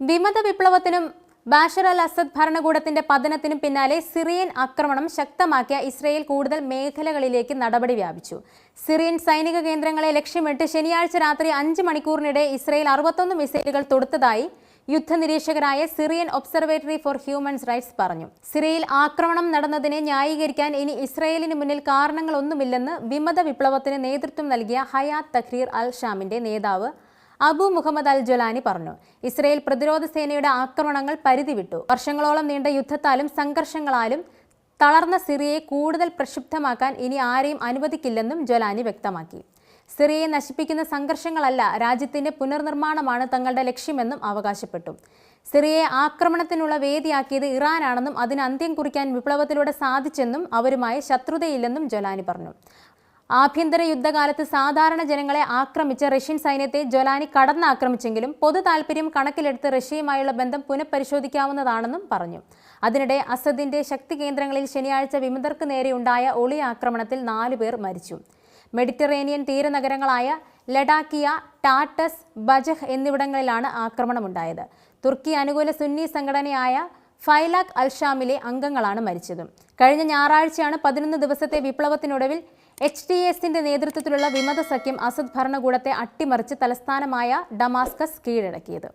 വിമത വിപ്ലവത്തിനും Bashar al Asad ഭരണകൂടത്തിന്റെ പതനത്തിനും പിന്നാലെ സിറിയൻ ആക്രമണം ശക്തമാക്കിയ ഇസ്രയേൽ കൂടുതൽ മേഖലകളിലേക്ക് നടപടി വ്യാപിച്ചു. സിറിയൻ സൈനിക കേന്ദ്രങ്ങളെ ലക്ഷ്യമിട്ട് ശനിയാഴ്ച രാത്രി അഞ്ച് മണിക്കൂറിനിടെ ഇസ്രയേൽ അറുപത്തൊന്ന് മിസൈലുകൾ തൊടുത്തതായി യുദ്ധനിരീക്ഷകരായ Syrian observatory for humans rights പറഞ്ഞു. സിറിയയിൽ ആക്രമണം നടന്നതിനെ ന്യായീകരിക്കാൻ ഇനി ഇസ്രയേലിന് മുന്നിൽ കാരണങ്ങളൊന്നുമില്ലെന്ന് വിമത വിപ്ലവത്തിന് നേതൃത്വം നൽകിയ ഹയാത്ത് തഖ്രീർ അൽ ഷാമിന്റെ നേതാവ് അബു മുഹമ്മദ് അൽ ജൊലാനി പറഞ്ഞു. ഇസ്രയേൽ പ്രതിരോധ സേനയുടെ ആക്രമണങ്ങൾ പരിധിവിട്ടു. വർഷങ്ങളോളം നീണ്ട യുദ്ധത്താലും സംഘർഷങ്ങളാലും തളർന്ന സിറിയയെ കൂടുതൽ പ്രക്ഷുബ്ധമാക്കാൻ ഇനി ആരെയും അനുവദിക്കില്ലെന്നും ജൊലാനി വ്യക്തമാക്കി. സിറിയയെ നശിപ്പിക്കുന്ന സംഘർഷങ്ങളല്ല രാജ്യത്തിന്റെ പുനർനിർമ്മാണമാണ് തങ്ങളുടെ ലക്ഷ്യമെന്നും അവകാശപ്പെട്ടു. സിറിയയെ ആക്രമണത്തിനുള്ള വേദിയാക്കിയത് ഇറാനാണെന്നും അതിന് അന്ത്യം കുറിക്കാൻ വിപ്ലവത്തിലൂടെ സാധിച്ചെന്നും അവരുമായി ശത്രുതയില്ലെന്നും ജൊലാനി പറഞ്ഞു. ആഭ്യന്തര യുദ്ധകാലത്ത് സാധാരണ ജനങ്ങളെ ആക്രമിച്ച റഷ്യൻ സൈന്യത്തെ ജൊലാനി കടന്നാക്രമിച്ചെങ്കിലും പൊതു താൽപര്യം കണക്കിലെടുത്ത് റഷ്യയുമായുള്ള ബന്ധം പുനഃപരിശോധിക്കാവുന്നതാണെന്നും പറഞ്ഞു. അതിനിടെ അസദിന്റെ ശക്തി കേന്ദ്രങ്ങളിൽ ശനിയാഴ്ച വിമതർക്ക് നേരെയുണ്ടായ ഒളി ആക്രമണത്തിൽ നാലുപേർ മരിച്ചു. മെഡിറ്ററേനിയൻ തീരനഗരങ്ങളായ ലഡാക്കിയ ടാറ്റസ് ബജഹ് എന്നിവിടങ്ങളിലാണ് ആക്രമണമുണ്ടായത്. തുർക്കി അനുകൂല സുന്നി സംഘടനയായ ഫൈലാഖ് അൽഷാമിലെ അംഗങ്ങളാണ് മരിച്ചത്. കഴിഞ്ഞ ഞായറാഴ്ചയാണ് പതിനൊന്ന് ദിവസത്തെ വിപ്ലവത്തിനൊടുവിൽ എച്ച് ഡി എസിന്റെ നേതൃത്വത്തിലുള്ള വിമത സഖ്യം അസദ് ഭരണകൂടത്തെ അട്ടിമറിച്ച് തലസ്ഥാനമായ ഡമാസ്കസ് കീഴടക്കിയത്.